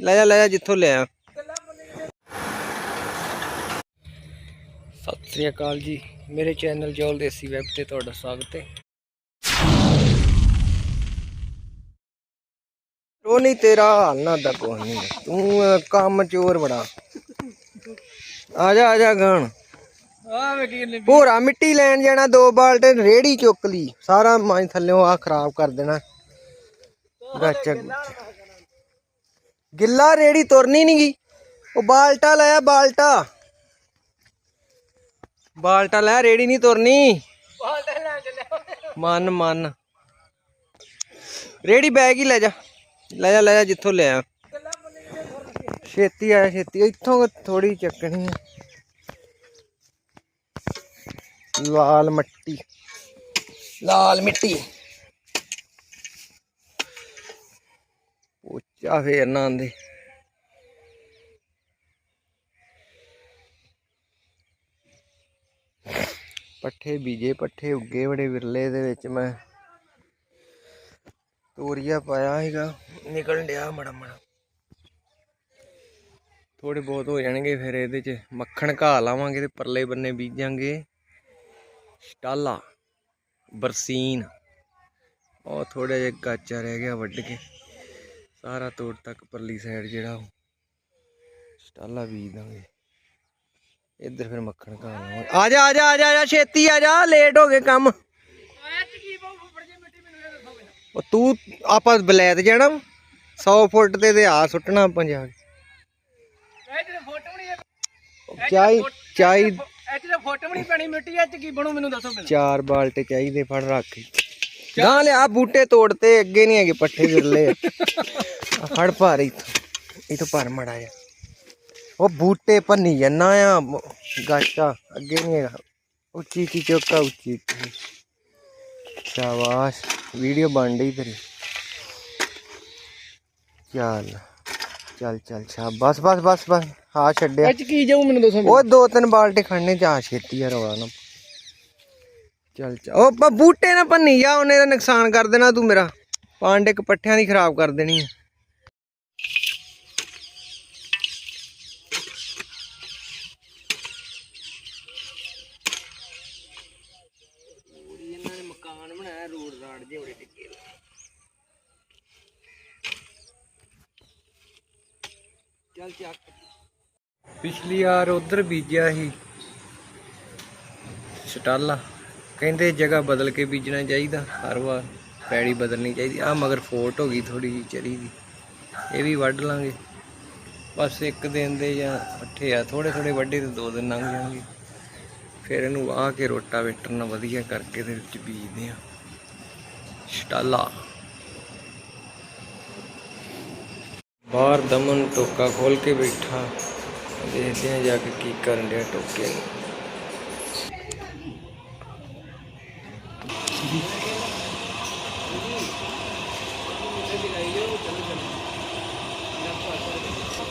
ਲੈ ਜਾ ਲੈ ਜਾ ਜਿੱਥੋਂ ਲਿਆ। ਸਤਿ ਸ੍ਰੀ ਅਕਾਲ ਜੀ। ਮੇਰੇ ਚੈਨਲ ਜੋਲ ਦੇਸੀ ਵੈਬ ਤੇ ਤੁਹਾਡਾ ਸਵਾਗਤ ਹੈ। ਨਹੀਂ ਤੇਰਾ ਹਾਲ ਨਾ ਦਾ ਕੋਈ ਨਹੀਂ ਤੂੰ ਕੰਮ ਚੋਰ ਬੜਾ। ਆ ਜਾ ਆ ਜਾ ਗਣ। ਆ ਨੇ ਭੋਰਾ ਮਿੱਟੀ ਲੈਣ ਜਾਣਾ ਦੋ ਬਾਲਟੇ ਰੇੜੀ ਚੁੱਕ ਲਈ। ਸਾਰਾ ਮਾਂ ਥੱਲਿਓਂ ਆ ਖਰਾਬ ਕਰ ਦੇਣਾ। ਗਾਚਾ ਗਿੱਲਾ ਰੇੜੀ ਤੁਰਨੀ ਨੀ ਗੀ ਉਹ ਬਾਲਟਾ ਲਾਇਆ ਬਾਲਟਾ। ਬਾਲਟਾ ਲੈ ਰੇੜੀ ਨਹੀਂ ਤੁਰਨੀ। ਬਾਲਟਾ ਲੈ ਚੱਲਿਆ ਮਨ ਮਨ। ਰੇੜੀ ਬੈਗ ਹੀ ਲੈ ਜਾ। ਲੈ ਜਾ ਲੈ ਜਾ ਜਿੱਥੋਂ ਲਿਆ। ਛੇਤੀ ਆਇਆ ਛੇਤੀ। ਇੱਥੋਂ ਥੋੜੀ ਚੱਕਣੀ ਆ। ਲਾਲ ਮੱਟੀ। ਲਾਲ ਮਿੱਟੀ। ਉੱਚਾ ਫੇਰ ਨਾ ਆਂਦੇ ਪੱਠੇ ਬੀਜੇ, ਪੱਠੇ ਉੱਗੇ ਬੜੇ ਵਿਰਲੇ ਦੇ ਵਿੱਚ ਮੈਂ। ਤੋਰੀਆ ਪਾਇਆ ਸੀਗਾ, ਨਿਕਲਣ ਡਿਆ ਮੜਾ ਮੜਾ। ਥੋੜੇ ਬਹੁਤ ਹੋ ਜਾਣਗੇ ਫਿਰ ਇਹਦੇ ਚ। ਮੱਖਣ ਘਾਹ ਲਾਵਾਂਗੇ ਤੇ ਪਰਲੇ ਬੰਨੇ ਬੀਜਾਂਗੇ। ਸਟਾਲਾ, ਬਰਸੀਨ। ਉਹ ਥੋੜਾ ਜਿਹਾ ਗਾਚਾ ਰਹਿ ਗਿਆ ਵੱਢ ਕੇ। ਸਾਰਾ ਤੋੜ ਤੱਕ ਪਰਲੀ ਸਾਈਡ ਜਿਹੜਾ ਉਹ। ਸਟਾਲਾ ਬੀਜ ਦਾਂਗੇ। ਇੱਧਰ ਫਿਰ ਮੱਖਣ ਲਾਵਾਂਗੇ। ਆ ਜਾ ਆ ਜਾ ਆ ਜਾ ਛੇਤੀ ਆ ਜਾ ਲੇਟ ਹੋ ਗਏ ਕੰਮ। ਉਹ ਤੂੰ ਆਪਾਂ ਬਲੈਤ ਜਾਣਾ 100 ਫੁੱਟ ਤੇ ਤੇ ਆ ਸੁੱਟਣਾ ਜਾ ਕੇ। ਇਹ ਜਿਹੜੇ ਫੋਟੋ ਨਹੀਂ ਪੈਣੀ ਮਿੱਟੀ ਚ ਕੀ ਬਣੂ ਮੈਨੂੰ ਦੱਸੋ ਚਾਰ ਬਾਲਟੇ ਚਾਹੀਦੇ ਫੜ ਰੱਖ ਗਾਂ ਲਿਆ ਬੂਟੇ ਤੋੜਤੇ ਅੱਗੇ ਨਹੀਂ ਹੈਗੇ ਪੱਠੇ ਵਿਰਲੇ ਆ ਫੜ ਭਾਰ ਇਥੋਂ ਇਥੋਂ ਭਰ ਮੜਾ ਜਾ ਉਹ ਬੂਟੇ ਭੰਨੀ ਜੰਨਾ ਆ ਗਾਚਾ ਅੱਗੇ ਨਹੀਂ ਹੈਗਾ। ਉੱਚੀ ਉੱਚੀ ਚੋਕਾ ਉੱਚੀ ਸ਼ਾਬਾਸ਼ ਵੀਡੀਓ ਬਣ ਰਹੀ ਤੇਰੀ। ਚੱਲ ਚੱਲ ਚੱਲ ਸ਼ਾਬਾਸ਼ ਬਸ ਬਸ ਬਸ ਹਾਂ ਛੱਡਿਆ। ਚ ਕੀ ਜਾਊ ਮੈਨੂੰ ਦੱਸੋ ਉਹ ਦੋ ਤਿੰਨ ਬਾਲਟੇ ਖੜਨੇ ਜਾ ਛੇਤੀ ਆ ਰੌਲਾ ਨਾ ਚੱਲ ਚੱਲ। ਉਹ ਬ- ਬੂਟੇ ਨਾ ਭੰਨੀ ਜਾ, ਉਹਨੇ ਦਾ ਨੁਕਸਾਨ ਕਰ ਦੇਣਾ ਤੂੰ ਮੇਰਾ। ਪਾਂਡੇ ਕ ਪੱਠਿਆਂ ਦੀ ਖਰਾਬ ਕਰ ਦੇਣੀ ਆ। ਮਕਾਨ ਪਿਛਲੀ ਵਾਰ ਉਧਰ ਬੀਜਿਆ ਸੀ। ਸਟਾਲਾ। ਕਹਿੰਦੇ ਜਗ੍ਹਾ ਬਦਲ ਕੇ ਬੀਜਣਾ ਚਾਹੀਦਾ, ਹਰ ਵਾਰ ਪੈੜੀ ਬਦਲਣੀ ਚਾਹੀਦੀ। ਆ ਮਗਰ ਫੋਟ ਹੋ ਗਈ ਥੋੜੀ ਜਿਹੀ ਚਰੀ ਦੀ, ਇਹ ਵੀ ਵੱਢ ਲਾਂਗੇ। ਬਸ ਇੱਕ ਦਿਨ ਦੇ ਜਾਂ ਅੱਠੇ ਆ ਥੋੜੇ ਥੋੜੇ ਵੱਡੇ ਤੇ ਦੋ ਦਿਨ ਲੰਘ ਜਾਣਗੇ। ਫਿਰ ਇਹਨੂੰ ਆ ਕੇ ਰੋਟਾ ਵੇਟਰ ਨਾਲ ਵਧੀਆ ਕਰਕੇ ਦੇ ਵਿੱਚ ਬੀਜਦੇ ਆ ਸਟਾਲਾ। ਬਾਹਰ ਦਮਨ ਟੋਕਾ ਖੋਲ ਕੇ ਬੈਠਾ। ਦੇਖਦੇ ਆ ਜਾ ਕੇ ਕੀ ਕਰਨ ਡਿਆ ਟੋਕੇ ਨੂੰ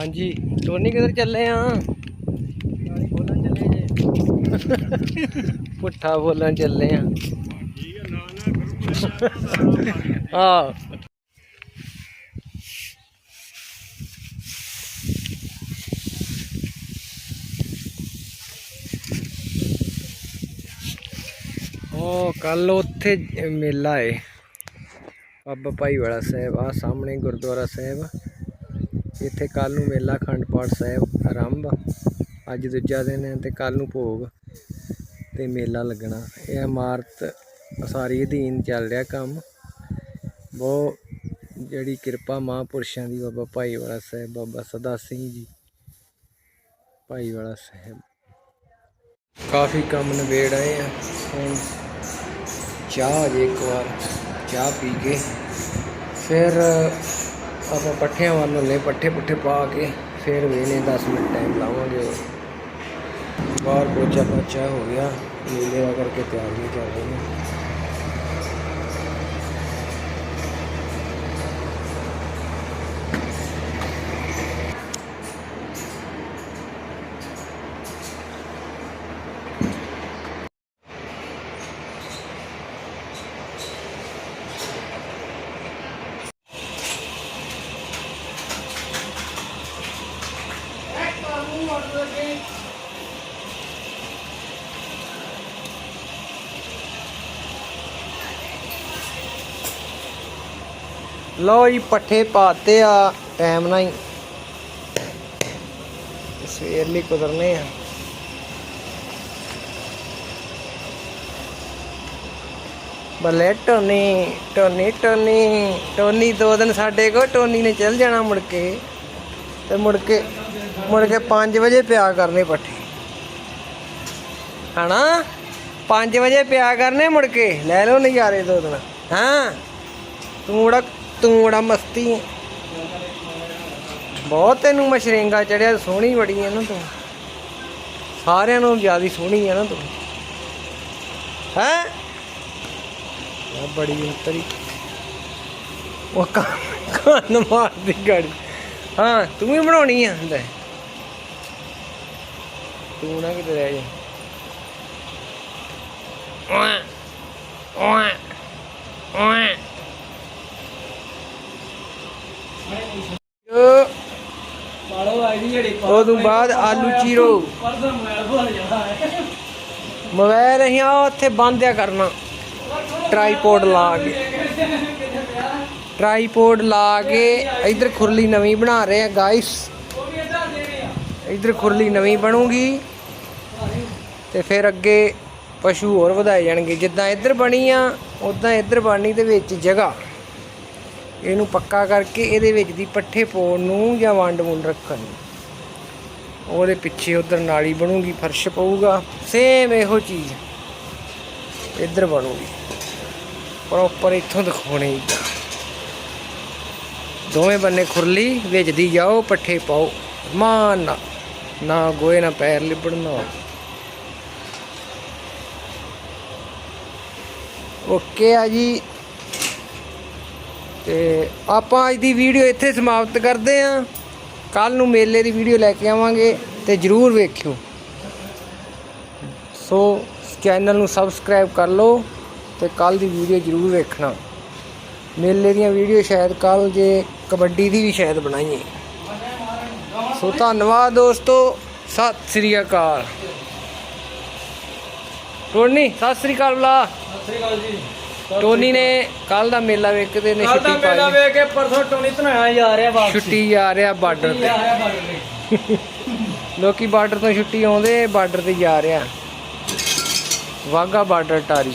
ਹਾਂਜੀ, ਟੋਨੀ ਕਿੱਧਰ ਚੱਲੇ ਆ? ਬੋਲਣ ਚੱਲੇ ਜੇ ਪੁੱਠਾ ਬੋਲਣ ਚੱਲੇ ਆ। ਆ ਉਹ ਕੱਲ ਉੱਥੇ ਮੇਲਾ ਏ। ਬਾਬਾ ਭਾਈ ਵਾਲਾ ਸਾਹਿਬ ਆ ਸਾਹਮਣੇ ਗੁਰਦੁਆਰਾ ਸਾਹਿਬ। ਇੱਥੇ ਕੱਲ ਨੂੰ ਮੇਲਾ ਅਖੰਡ ਪਾਠ ਸਾਹਿਬ ਆਰੰਭ ਅੱਜ ਦੂਜਾ ਦਿਨ ਹੈ ਤੇ ਕੱਲ ਨੂੰ ਭੋਗ ਤੇ ਮੇਲਾ ਲੱਗਣਾ। ਇਹ ਇਮਾਰਤ ਸਾਰੀ ਅਧੀਨ ਚੱਲ ਰਿਹਾ ਕੰਮ। ਬਹੁਤ ਜਿਹੜੀ ਕਿਰਪਾ ਮਹਾਂਪੁਰਸ਼ਾਂ ਦੀ ਬਾਬਾ ਭਾਈ ਵਾਲਾ ਸਾਹਿਬ, ਬਾਬਾ ਸਦਾ ਸਿੰਘ ਜੀ, ਭਾਈ ਵਾਲਾ ਸਾਹਿਬ। ਕਾਫੀ ਕੰਮ ਨਿਬੇੜ ਆਏ ਆ। ਹੁਣ ਚਾਹ ਜੇ ਇੱਕ ਵਾਰ ਚਾਹ ਪੀ ਕੇ ਫਿਰ ਆਪਾਂ ਪੱਠਿਆਂ ਵੱਲ ਹੁੰਨੇ ਪੱਠੇ ਪੁੱਠੇ ਪਾ ਕੇ ਫਿਰ ਵੇਨੇ 10 ਮਿੰਟ ਟਾਈਮ ਲਾਵਾਂਗੇ। ਬਾਹਰ ਪੋਚਾ ਪੋਚਾ ਹੋ ਗਿਆ, ਨੀਲੇ ਦਾ ਕਰਕੇ ਤਿਆਰੀਆਂ ਚੱਲ ਰਹੀਆਂ ਲੋ ਜੀ, ਪੱਠੇ ਪਾਤੇ ਆ ਟਾਈਮ ਨਾਲ ਹੀ। ਸਵੇਰ ਲਈ ਕੁਦਰਨੇ ਆ। ਬੱਲੇ ਟੋਨੀ ਟੋਨੀ ਟੋਨੀ ਟੋਨੀ ਦੋ ਦਿਨ ਸਾਡੇ ਕੋ ਟੋਨੀ ਨੇ ਚੱਲ ਜਾਣਾ ਮੁੜ ਕੇ। ਤੇ ਮੁੜ ਕੇ ਮੁੜ ਕੇ 5 ਵਜੇ ਪਿਆ ਕਰਨੇ ਪੱਠੇ। ਹਨਾ? 5 ਵਜੇ ਪਿਆ ਕਰਨੇ ਮੁੜ ਕੇ। ਲੈ ਲਓ ਨਜ਼ਾਰੇ ਦੋ ਦਿਨ। ਹਾਂ? ਤੂੰ ਬੜਾ ਤੂੰ ਬੜਾ ਮਸਤੀ ਹੈ ਬਹੁਤ ਤੈਨੂੰ ਮਸ਼ਰੇਂਗਾ ਚੜਿਆ, ਸੋਹਣੀ ਬੜੀ ਹੈ ਨਾ ਤੂੰ। ਸਾਰਿਆਂ ਨੂੰ ਜ਼ਿਆਦਾ ਸੋਹਣੀ ਹੈ ਨਾ ਤੂੰ। ਹੈ? ਬੜੀ ਉਤਰੀ ਉਹ ਕੰਨ ਮਾਰਦੀ ਗਾੜੀ। ਹਾਂ, ਤੂੰ ਵੀ ਬਣਾਉਣੀ ਆ, ਲੈ। ਤੂੰ ਨਾ ਕਿਤੇ ਰਹਿ ਜਾ। ਓਏ ਓਏ ਓਏ। ਆਈ ਜਿਹੜੀ ਉਹ ਤੋਂ ਬਾਅਦ ਆਲੂ ਚੀਰੋ। ਪਰਸੋਂ ਮੋਬਾਈਲ ਭੁੱਲ ਜਾਣਾ ਹੈ। ਮੋਬਾਈਲ ਅਸੀਂ ਆ ਉੱਥੇ ਬੰਦਿਆ ਕਰਨਾ। ਟ੍ਰਾਈਪੋਡ ਲਾ ਕੇ। ਟ੍ਰਾਈਪੋਡ ਲਾ ਕੇ ਇਧਰ ਖੁਰਲੀ ਨਵੀਂ ਬਣਾ ਰਹੇ ਆ ਗਾਇਸ ਇਧਰ ਖੁਰਲੀ ਨਵੀਂ ਬਣੂਗੀ। ਤੇ ਫਿਰ ਅੱਗੇ ਪਸ਼ੂ ਹੋਰ ਵਧਾਏ ਜਾਣਗੇ। ਜਿੱਦਾਂ ਇੱਧਰ ਬਣੀ ਆ ਉਦਾਂ ਇੱਧਰ ਬਣਨੀ ਦੇ ਵਿੱਚ ਜਗ੍ਹਾ। ਇਹਨੂੰ ਪੱਕਾ ਕਰਕੇ ਇਹਦੇ ਵਿੱਚ ਦੀ ਪੱਠੇ ਪਾਉਣ ਨੂੰ ਜਾਂ ਵੰਡ ਵੁੰਡ ਰੱਖਣ ਨੂੰ। ਉਹਦੇ ਪਿੱਛੇ ਉਧਰ ਨਾਲੀ ਬਣੂਗੀ, ਫਰਸ਼ ਪਊਗਾ। ਸੇਮ ਇਹੋ ਚੀਜ਼ ਇੱਧਰ ਬਣੂਗੀ। ਪ੍ਰੋਪਰ ਇੱਥੋਂ ਦਿਖਾਉਣੀ ਦੋਵੇਂ ਬੰਨੇ ਖੁਰਲੀ, ਵਿੱਚ ਦੀ ਜਾਓ, ਪੱਠੇ ਪਾਓ। ਮਾਨ ਨਾ ਨਾ ਗੋਏ ਨਾ ਪੈਰ ਲਿਬੜਨਾ ਓਕੇ ਆ ਜੀ। ਤੇ ਆਪਾਂ ਅੱਜ ਦੀ ਵੀਡੀਓ ਇੱਥੇ ਸਮਾਪਤ ਕਰਦੇ ਆਂ। ਕੱਲ ਨੂੰ ਮੇਲੇ ਦੀ ਵੀਡੀਓ ਲੈ ਕੇ ਆਵਾਂਗੇ ਤੇ ਜਰੂਰ ਵੇਖਿਓ। ਸੋ ਚੈਨਲ ਨੂੰ ਸਬਸਕ੍ਰਾਈਬ ਕਰ ਲਓ ਤੇ ਕੱਲ ਦੀ ਵੀਡੀਓ ਜਰੂਰ ਵੇਖਣਾ। ਮੇਲੇ ਦੀਆਂ ਵੀਡੀਓ ਸ਼ਾਇਦ ਕੱਲ ਜੇ ਕਬੱਡੀ ਦੀ ਵੀ ਸ਼ਾਇਦ ਬਣਾਈਏ। ਸੋ, ਧੰਨਵਾਦ ਦੋਸਤੋ। ਸਤਿ ਸ੍ਰੀ ਅਕਾਲ। ਟੋਨੀ ਸਤਿ ਸ੍ਰੀ ਅਕਾਲ ਬਲਾ। ਸਤਿ ਸ੍ਰੀ ਅਕਾਲ ਜੀ। ਟੋਨੀ ਨੇ ਕੱਲ ਦਾ ਮੇਲਾ ਵੇਖ ਕੇ ਤੇ ਨੇ ਕੱਲ ਦਾ ਛੁੱਟੀ ਮੇਲਾ ਪਾਈ ਵੇਖ ਕੇ ਪਰਸੋਂ ਟੋਨੀ ਧਨਾਇਆ ਜਾ ਰਿਹਾ ਵਾਪਸ। ਛੁੱਟੀ ਜਾ ਰਿਹਾ ਬਾਰਡਰ ਤੇ। ਲੋਕੀ ਬਾਰਡਰ ਤੋਂ ਛੁੱਟੀ ਆਉਂਦੇ ਬਾਰਡਰ ਤੇ ਜਾ ਰਿਹਾ। ਵਾਗਾ ਬਾਰਡਰ ਟਾਰੀ।